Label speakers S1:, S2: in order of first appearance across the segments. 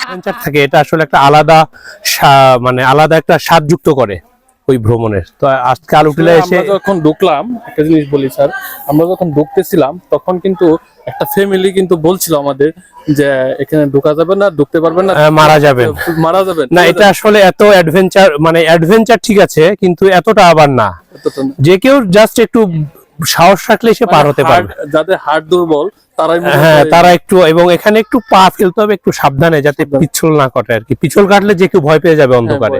S1: Adventure থাকে এটা আসলে একটা আলাদা মানে আলাদা একটা স্বাদযুক্ত করে ওই ভ্রমণের। তো আজকে আলুটিলা এসে
S2: যখন ঢুকলাম একটা জিনিস বলি স্যার আমরা যখন ঢুকতেছিলাম তখন কিন্তু একটা ফ্যামিলি কিন্তু বলছিল আমাদের যে এখানে ঢোকা যাবে না ঢুকতে পারবেন না
S1: মারা যাবেন।
S2: মারা যাবেন।
S1: না এটা আসলে এত অ্যাডভেঞ্চার মানে অ্যাডভেঞ্চার ঠিক আছে কিন্তু এতটা আবার না। যে কেউ জাস্ট একটু সাহস রাখলে সে পার হতে
S2: মানে
S1: পারবে।
S2: যাদের হার্ট দুর্বল তারাই
S1: হ্যাঁ তারা একটু এবং এখানে একটু পা ফেলতে হবে একটু সাবধানে যাতে পিছল না কাটে আর কি। পিছল কাটলে যে কেউ ভয় পেয়ে যাবে
S2: হ্যাঁ,
S1: অন্ধকারে।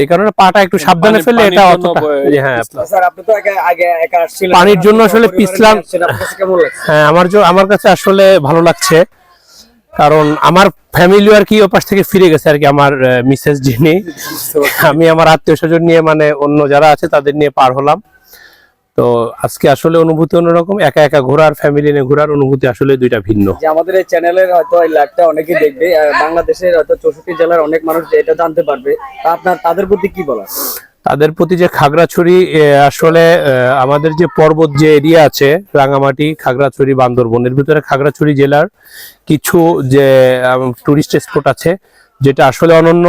S1: এই কারণে পাটা একটু সাবধানে ফেললে এটা অতটা হ্যাঁ।
S3: আপনি তো আগে আগে একা আসছিলেন।
S1: পানির জন্য আসলে পিছলাম। হ্যাঁ আমার আমার কাছে আসলে ভালো লাগছে। কারণ আমার ফ্যামিলি আর কি ওপাশ থেকে ফিরে গেছে আর কি আমার মিসেস যিনি। আমি আমার আত্মীয় স্বজন নিয়ে মানে অন্য যারা আছে তাদের নিয়ে পার হলাম। তো আজকে আসলে অনুভূতি অন্যরকম একা একা ঘোরার ফ্যামিলি নিয়ে ঘোরার অনুভূতি আসলে দুইটা ভিন্ন।
S3: যে আমাদের এই চ্যানেলের হয়তো এই লাইভটা অনেকেই দেখবে বাংলাদেশের হয়তো চৌষট্টি জেলার অনেক মানুষ এটা জানতে পারবে। আপনার তাদের প্রতি কি বলার?
S1: তাদের প্রতি যে খাগড়াছড়ি আসলে আমাদের যে পর্বত যে এরিয়া আছে রাঙামাটি খাগড়াছড়ি বান্দরবন এর ভিতরে খাগড়াছড়ি জেলার কিছু যে টুরিস্ট স্পট আছে যেটা আসলে অনন্য।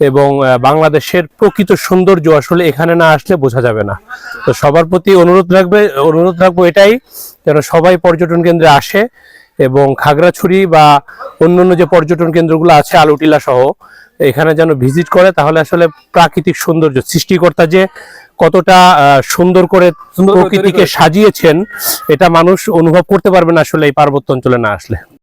S1: এবং বাংলাদেশের প্রকৃত সৌন্দর্য আসলে এখানে না আসলে বোঝা যাবে না। তো সবার প্রতি অনুরোধ রাখবে অনুরোধ রাখব এটাই যেন সবাই পর্যটন কেন্দ্রে আসে এবং খাগড়াছড়ি বা অন্যান্য যে পর্যটন কেন্দ্রগুলো আছে আলুটিলা সহ এখানে যেন ভিজিট করে তাহলে আসলে প্রাকৃতিক সৌন্দর্য সৃষ্টিকর্তা যে কতটা সুন্দর করে প্রকৃতিকে সাজিয়েছেন এটা মানুষ অনুভব করতে পারবে না আসলে এই পার্বত্য অঞ্চলে না আসলে।